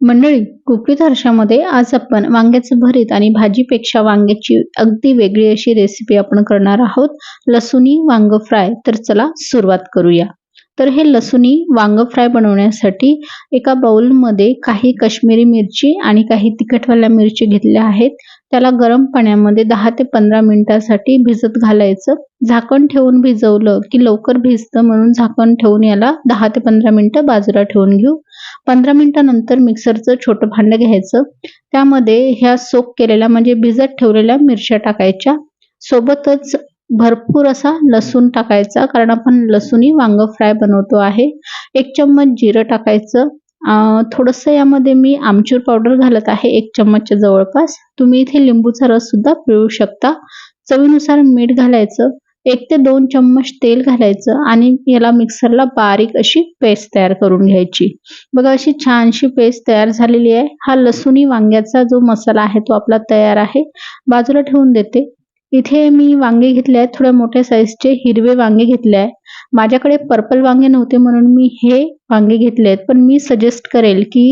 मंडळी कुकीत हर्षामध्ये आज आपण वांग्याचं भरीत आणि भाजीपेक्षा वांग्याची अगदी वेगळी अशी रेसिपी आपण करणार आहोत. लसुनी वांग फ्राय. तर चला सुरुवात करूया. तर हे लसुनी वांग फ्राय बनवण्यासाठी एका बाउलमध्ये काही काश्मीरी मिरची आणि काही तिखटवाल्या मिरची घेतल्या आहेत. त्याला गरम पाण्यामध्ये दहा ते पंधरा मिनिटासाठी भिजत घालायचं. झाकण ठेवून भिजवलं की लवकर भिजतं म्हणून झाकण ठेवून याला दहा ते पंधरा मिनिटं बाजूला ठेवून घेऊ. पंधरा मिनिटानंतर मिक्सरचं छोटं भांडं घ्यायचं. त्यामध्ये ह्या सोक केलेल्या म्हणजे भिजत ठेवलेल्या मिरच्या टाकायच्या. सोबतच भरपूर असा लसूण टाकायचा कारण आपण लसूणी वांग फ्राय बनवतो आहे. एक चम्मच जिरं टाकायचं. थोडंसं यामध्ये मी आमचूर पावडर घालत आहे एक चम्मचच्या जवळपास. तुम्ही इथे लिंबूचा रस सुद्धा पिळू शकता. चवीनुसार मीठ घालायचं एक ते दोन चम्मच तेल घालायचं आणि याला मिक्सरला बारीक अशी पेस्ट तयार करून घ्यायची. बघा अशी छानशी पेस्ट तयार झालेली आहे. हा लसुणी वांग्याचा जो मसाला आहे तो आपला तयार आहे. बाजूला ठेवून देते. इथे मी वांगे घेतले आहेत. थोड्या मोठ्या साईजचे हिरवे वांगे घेतले आहे माझ्याकडे पर्पल वांगे नव्हते म्हणून मी हे वांगे घेतले आहेत. पण मी सजेस्ट करेल की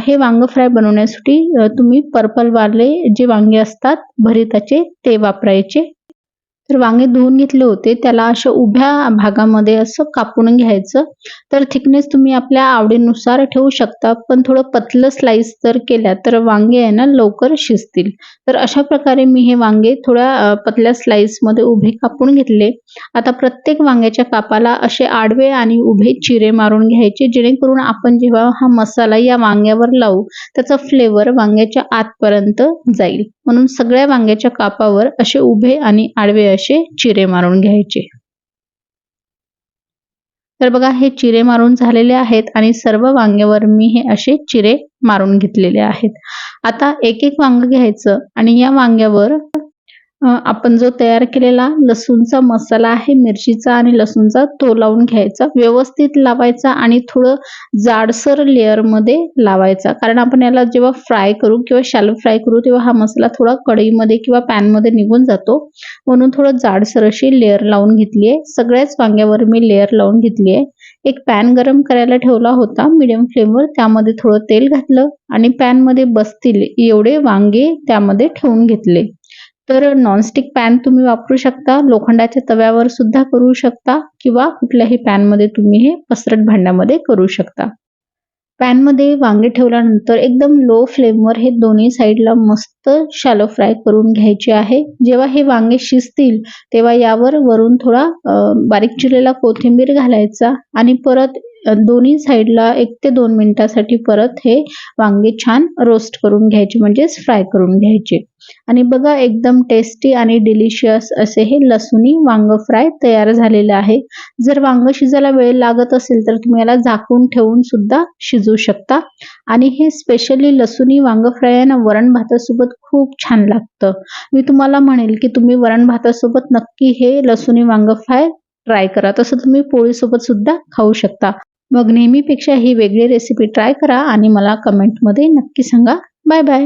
हे वांग फ्राय बनवण्यासाठी तुम्ही पर्पल वाले जे वांगे असतात भरिताचे ते वापरायचे. तर वांगे धुवून घेतले होते. त्याला अशा उभ्या भागामध्ये असं कापून घ्यायचं. तर थिकनेस तुम्ही आपल्या आवडीनुसार ठेवू शकता. पण थोडं पतलं स्लाइस जर केल्या तर वांगे आहे ना लवकर शिजतील. तर अशा प्रकारे मी हे वांगे थोड्या पतल्या स्लाइसमध्ये उभे कापून घेतले. आता प्रत्येक वांग्याच्या कापाला असे आडवे आणि उभे चिरे मारून घ्यायचे. जेणेकरून आपण जेव्हा हा मसाला या वांग्यावर लावू त्याचा फ्लेवर वांग्याच्या आतपर्यंत जाईल. म्हणून सगळ्या वांग्याच्या कापावर असे उभे आणि आडवे असे चिरे मारून घ्यायचे. तर बघा हे चिरे मारून झालेले आहेत आणि सर्व वांग्यावर मी हे असे चिरे मारून घेतलेले आहेत. आता एक एक वांग घ्यायचं आणि या वांग्यावर आपण जो तयार केलेला लसूणचा मसाला आहे मिरचीचा आणि लसूणचा तो लावून घ्यायचा. व्यवस्थित लावायचा आणि थोडं जाडसर लेअरमध्ये लावायचा. कारण आपण याला जेव्हा फ्राय करू किंवा शॅलो फ्राय करू तेव्हा हा मसाला थोडा कढईमध्ये किंवा पॅनमध्ये निघून जातो. म्हणून थोडं जाडसर अशी लेअर लावून घेतली आहे सगळ्याच वांग्यावर मी लेअर लावून घेतली आहे एक पॅन गरम करायला ठेवला होता मिडियम फ्लेमवर त्यामध्ये थोडं तेल घातलं आणि पॅनमध्ये बसतील एवढे वांगे त्यामध्ये ठेवून घेतले. तर नॉनस्टिक पॅन तुम्ही वापरू शकता. लोखंडाच्या तव्यावर सुद्धा करू शकता किंवा कुठल्याही पॅनमध्ये तुम्ही हे पसरट भांड्यामध्ये करू शकता. पॅनमध्ये वांगे ठेवल्यानंतर एकदम लो फ्लेमवर हे दोन्ही साईडला मस्त शॅलो फ्राय करून घ्यायचे आहे. जेव्हा हे वांगे शिजतील तेव्हा यावर वरून थोडा बारीक चिरलेला कोथिंबीर घालायचा आणि परत दोन्ही साईडला एक ते दोन मिनिटासाठी परत हे वांगे छान रोस्ट करून घ्यायचे म्हणजेच फ्राय करून घ्यायचे. आणि बघा एकदम टेस्टी आणि डिलिशियस असे हे लसुणी वांग फ्राय तयार झालेले आहे. जर वांग शिजायला वेळ लागत असेल तर तुम्ही याला झाकून ठेवून सुद्धा शिजू शकता. आणि हे स्पेशली लसुणी वांग फ्राय आहे ना वरण भातासोबत खूप छान लागतं. मी तुम्हाला म्हणेल की तुम्ही वरण भातासोबत नक्की हे लसुणी वांग फ्राय ट्राय करा. तसं तुम्ही पोळीसोबत सुद्धा खाऊ शकता. मग नेहमीपेक्षा ही वेगळी रेसिपी ट्राय करा आणि मला कमेंटमध्ये नक्की सांगा. Bye bye